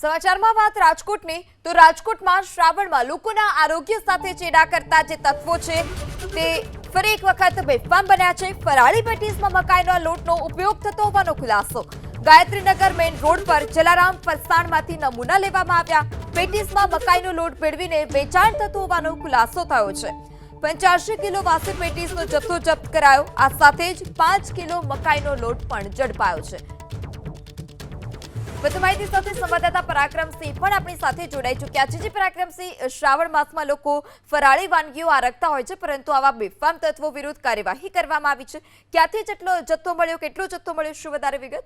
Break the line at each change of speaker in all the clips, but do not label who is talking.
સમાચારમાં વાત રાજકોટની. તો રાજકોટમાં શ્રાવણમાં લોકોના આરોગ્ય સાથે ચેડા કરતા જે તત્વો છે તે ફરી એક વખત બેફામ બન્યા છે. ફરાળી પેટીસમાં મકાઈના લોટનો ઉપયોગ થતો હોવાનો ખુલાસો. ગાયત્રીનગર મેઇન રોડ પર જલારામ ફરસાણમાંથી નમૂના લેવામાં આવ્યા. પેટીસમાં મકાઈનો લોટ ભેળવીને વેચાણ થતું હોવાનો ખુલાસો થયો છે. પંચ્યાસી કિલો વાસી પેટીસનો જથ્થો જપ્ત કરાયો. આ સાથે જ પાંચ કિલો મકાઈનો લોટ પણ ઝડપાયો છે. વધુ માહિતી સાથે સંવાદદાતા પરાક્રમસિંહ પણ આપણી સાથે જોડાઈ ચૂક્યા છે. જે, પરાક્રમસિંહ શ્રાવણ માસમાં લોકો ફરાળી વાનગીઓ આરખતા હોય છે, પરંતુ આવા બેફામ તત્વો વિરુદ્ધ કાર્યવાહી કરવામાં આવી છે. ક્યાંથી જેટલો જથ્થો મળ્યો, કેટલો જથ્થો મળ્યો, શું વધારે વિગત?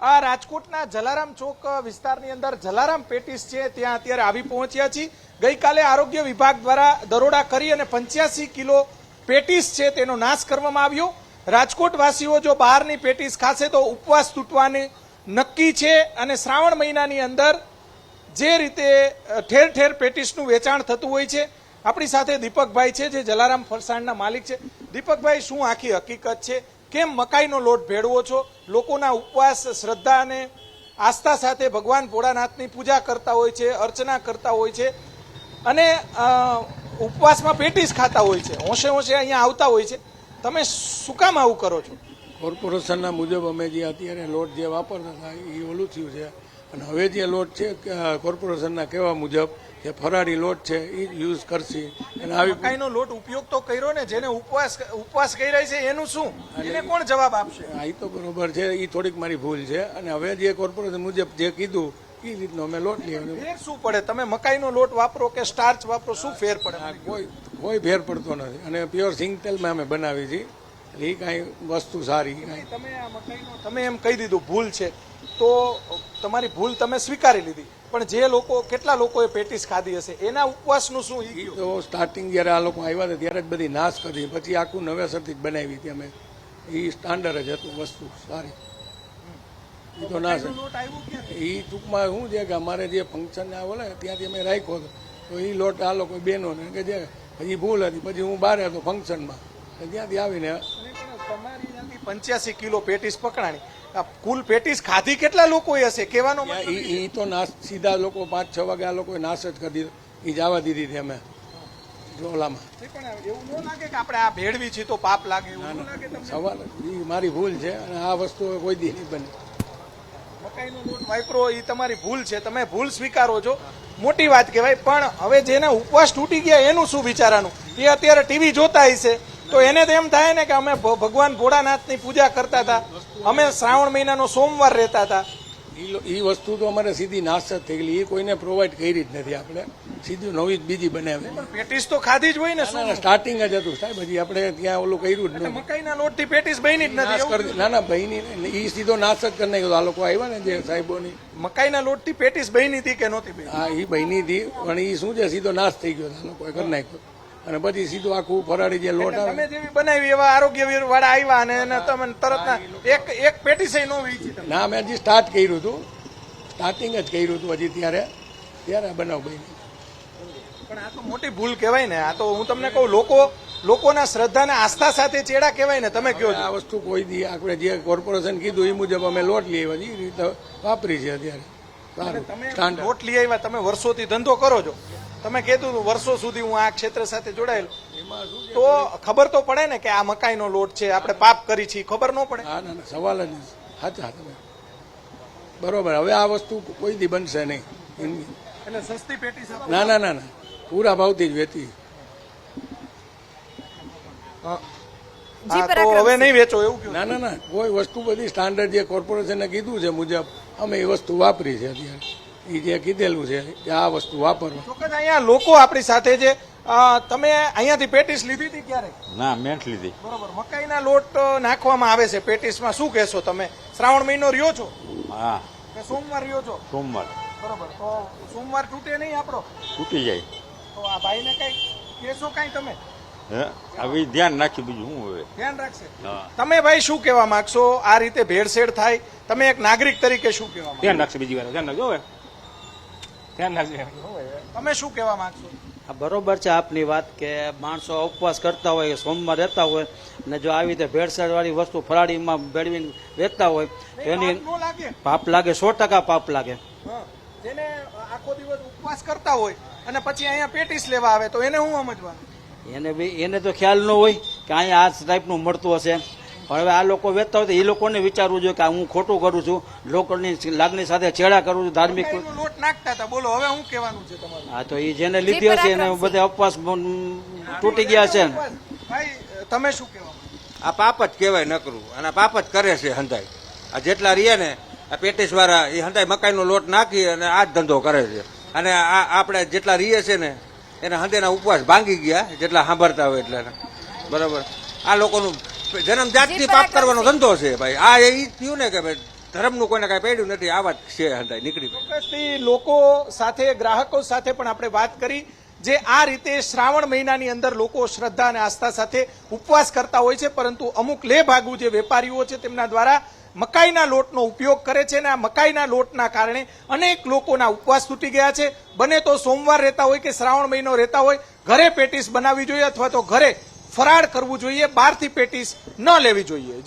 આ રાજકોટના જલારામ ચોક વિસ્તારની અંદર જલારામ પેટીસ છે, ત્યાં અત્યારે આવી પહોંચ્યા છીએ. ગઈકાલે આરોગ્ય વિભાગ દ્વારા દરોડા કરી અને પંચ્યાસી કિલો પેટીસ છે, તેનો નાશ કરવામાં આવ્યો. રાજકોટ વાસીઓ જો બહારની પેટીસ ખાશે તો ઉપવાસ તૂટવાની નક્કી છે અને શ્રાવણ મહિનાની અંદર જે રીતે ઠેર ઠેર પેટીસનું વેચાણ થતું હોય છે, આપણી સાથે દીપકભાઈ છે જે જલારામ ફરસાણના માલિક છે. દીપકભાઈ, શું આખી હકીકત છે? કેમ મકાઈનો લોટ ભેળવો છો? લોકોના ઉપવાસ, શ્રદ્ધા અને આસ્થા સાથે ભગવાન ભોળાનાથની પૂજા કરતા હોય છે, અર્ચના કરતા હોય છે અને ઉપવાસમાં પેટીસ ખાતા હોય છે. હોંશે હોંશે અહીંયા આવતા હોય છે. તમે શું કામ આવું કરો છો?
કોર્પોરેશનના મુજબ અમે જે અત્યારે લોટ જે વાપરતા હતા એ ઓલું થયું છે. અને હવે જે લોટ છે કોર્પોરેશનના કહેવા મુજબ જે ફરારી લોટ છે એ યુઝ કરશે. અને આવી
મકાઈનો લોટ ઉપયોગ તો કર્યો ને જેને ઉપવાસ ઉપવાસ કર્યા છે એનું શું? એને કોણ જવાબ આપશે?
આ તો બરોબર છે એ થોડીક મારી ભૂલ છે. અને હવે જે કોર્પોરેશન મુજબ જે કીધું એ રીતનો અમે લોટ લઈએ?
ફેર શું પડે? તમે મકાઈનો લોટ વાપરો કે સ્ટાર્ચ વાપરો? શું ફેર પડે?
કોઈ કોઈ ફેર પડતો નથી. અને પ્યોર સિંગ તેલમાં અમે બનાવી છીએ. એટલે એ કાંઈ વસ્તુ સારી
તમે આ મકાઈનો તમે એમ કહી દીધું ભૂલ છે. તો તમારી ભૂલ તમે સ્વીકારી લીધી. પણ જે લોકો કેટલા લોકોએ પેટીસ ખાધી હશે? એના ઉપવાસનું શું ઈ
ઈ તો સ્ટાર્ટિંગ જ્યારે આ લોકો આવ્યા હતા ત્યારે જ બધી નાશ કરી. પછી આખું નવેસરથી જ બનાવી હતી અમે. એ સ્ટાન્ડર્ડ જ હતું વસ્તુ સારી. એ તો ના
ક્યાંથી?
એ ટૂંકમાં શું છે કે અમારે જે ફંક્શન આવો ને ત્યાંથી અમે રાખ્યો હતો. તો એ લોટ આ લોકો બહેનોને કે જે હજી ભૂલ હતી પછી હું બહાર હતો ફંક્શનમાં ત્યાંથી આવીને
તમારી પંચ્યાસી કિલો પેટીસ પકડાણી. આ કુલ પેટીસ ખાધી કેટલા લોકોએ હશે? કહેવાનો
એ તો નાશ સીધા લોકો પાંચ છ વાગે આ લોકોએ નાશ જ કરી દીધો. એ જવા દીધી હતી અમે. ઓલામાં.
એવું ન લાગે કે આપણે આ ભેળવી છે તો પાપ લાગે
સવાલ એ મારી ભૂલ છે અને આ વસ્તુ કોઈ દી નહીં બને.
મકાઈનો લોટ વાપરો એ તમારી ભૂલ છે. તમે ભૂલ સ્વીકારો છો. મોટી વાત કહેવાય, પણ હવે જેને ઉપવાસ તૂટી ગયા એનું શું વિચારવાનું? એ અત્યારે ટીવી જોતા હશે. તો એને તો એમ થાય ને કે અમે ભગવાન ભોળાનાથની પૂજા કરતા હતા. અમે શ્રાવણ મહિનાનો સોમવાર રહેતા હતા.
એ વસ્તુ તો અમારે સીધી નાશ જ થઈ ગયેલી. એ કોઈને પ્રોવાઈડ કરી જ નથી આપણે. સીધું નવી જ બીજી બનાવી
પેટીસ તો ખાધી જ હોય ને શું?
સ્ટાર્ટિંગ જ હતું સાહેબ હજી આપણે ત્યાં ઓલું કર્યું જ નથી
મકાઈના લોટથી પેટીસ બની જ નથી
ના ના બની એ સીધો નાશ જ કરી નાખ્યો. આ લોકો આવ્યા ને જે સાહેબોની.
મકાઈના લોટથી પેટીસ બની હતી કે નહોતી બની?
હા એ બની હતી પણ એ શું છે સીધો નાશ થઈ ગયો આ લોકોએ કરી નાખ્યો. અને પછી સીધું આખું ફરાળી જે લોટ આવે
તમે જેવી બનાવી એવા આરોગ્ય વાળા આવ્યા અને એને તમે તરત ના એક એક પેટીસ નો વેચી
ના મેં હજી સ્ટાર્ટ કર્યું હતું. સ્ટાર્ટિંગ જ કર્યું હતું હજી ત્યારે. ત્યારે બનાવ બની
પણ આ તો મોટી ભૂલ કહેવાય ને. આ તો હું તમને કહું લોકો લોકોના શ્રદ્ધા અને આસ્થા સાથે ચેડા કહેવાય ને. તમે કહો
આ વસ્તુ કોઈ દી આપણે જે કોર્પોરેશન કીધું એ મુજબ અમે લોટ લઈએ એ રીતે વાપરી છે અત્યારે.
તમે લોટ લઈ આવ્યા તમે વર્ષોથી ધંધો કરો છો. તમે કીધું હતું વર્ષો સુધી હું આ ક્ષેત્ર સાથે જોડાયેલો. તો ખબર તો પડે ને કે આ મકાઈનો લોટ છે આપણે પાપ કરી છીએ. ખબર ન પડે.
હા ના ના સવાલ જ. સાચા તમે. બરોબર હવે આ વસ્તુ કોઈ દી બનશે નહીં.
એટલે સસ્તી પેટી
ના ના ના ના. પૂરા ભાવથી જ વેચી.
હવે નહીં વેચો એવું.
ના ના ના. કોઈ વસ્તુ બધી સ્ટાન્ડર્ડ જે કોર્પોરેશને કીધું છે મુજબ અમે એ વસ્તુ વાપરી છે અત્યારે. એ જે કીધેલું છે કે આ વસ્તુ વાપરવા
ચોક્કસ અહીંયા લોકો આપણી સાથે છે. તમે અહીંયાથી પેટીસ લીધી હતી ક્યારે?
ના મેન્ટ લીધી.
બરોબર મકાઈના લોટ નાખવામાં આવે છે પેટીસમાં. શું કહેશો તમે? શ્રાવણ મહિનો રહ્યો છો?
હા.
કે સોમવાર રહ્યો છો?
સોમવાર.
બરોબર તો સોમવાર તૂટે નહીં આપણો?
તૂટી જાય.
તો આ ભાઈને કઈ કહેશો કઈ તમે?
હે? હવે ધ્યાન નાખી બીજું શું હવે?
ધ્યાન રાખશે. તમે ભાઈ શું કહેવા માંગશો? આ રીતે ભેળસેળ થાય. તમે એક નાગરિક તરીકે શું કહેવા
ધ્યાન રાખશે બીજી વાર. ધ્યાન રાખજો હવે. ધ્યાન રાખજો
તમે શું કહેવા માંગશો?
આ બરોબર છે આપની વાત કે માણસો ઉપવાસ કરતા હોય સોમમાં રહેતા હોય અને જો આવી રીતે ભેળસેળવાળી વસ્તુ ફરાળીમાં ભેળવીને વેચતા હોય એની
પાપ લાગે.
પાપ લાગે સો ટકા પાપ લાગે.
હા. જેને આખો દિવસ ઉપવાસ કરતા હોય અને પછી અહીંયા પેટીસ લેવા આવે તો એને હું સમજવાનું?
એને બી એને તો ખ્યાલ ન હોય કે અહીંયા આ ટાઈપનું મળતું હશે. પણ હવે આ લોકો વેચતા હોય તો એ લોકોને વિચારવું જોઈએ કે આ હું ખોટું કરું છું લોકોની લાગણી સાથે છેડા કરું છું ધાર્મિક
લોટ નાખતા હતા બોલો હવે હું કહેવાનું છે તમારું?
હા તો એ જેને લીધી હશે એને. બધા ઉપવાસ તૂટી ગયા છે. ને
ભાઈ તમે શું કહેવા
આ પાપ જ કહેવાય નકરું અને આ પાપ જ કરે છે હંધાઈ આ જેટલા રહ્યા ને આ પેટીસ વાળા એ હંધાઈ મકાઈનો લોટ નાખી અને આ જ ધંધો કરે છે. અને આ આપણે જેટલા રહીએ છે ને એના હંધેના ઉપવાસ ભાંગી ગયા જેટલા સાંભળતા હોય એટલા બરાબર. આ લોકોનું જન્મ જાતથી પાપ કરવાનો ધંધો છે ભાઈ. આ એ થયું ને કે ભાઈ ધર્મનું કોઈને કાંઈ પડ્યું નથી આ વાત છે હંધાઈ નીકળી.
ચોક્કસથી લોકો સાથે ગ્રાહકો સાથે પણ આપણે વાત કરી જે આ રીતે શ્રાવણ મહિનાની અંદર લોકો શ્રદ્ધા અને આસ્થા સાથે ઉપવાસ કરતા હોય છે પરંતુ અમુક લે ભાગુ જે વેપારીઓ છે તેમના દ્વારા મકાઈના લોટનો ઉપયોગ કરે છે અને આ મકાઈના લોટના કારણે અનેક લોકોના ઉપવાસ તૂટી ગયા છે. બને તો સોમવાર રહેતા હોય કે શ્રાવણ મહિનો રહેતા હોય, ઘરે પેટીસ બનાવવી જોઈએ અથવા તો ઘરે ફરાળ કરવું જોઈએ, બહારથી પેટીસ ન લેવી જોઈએ.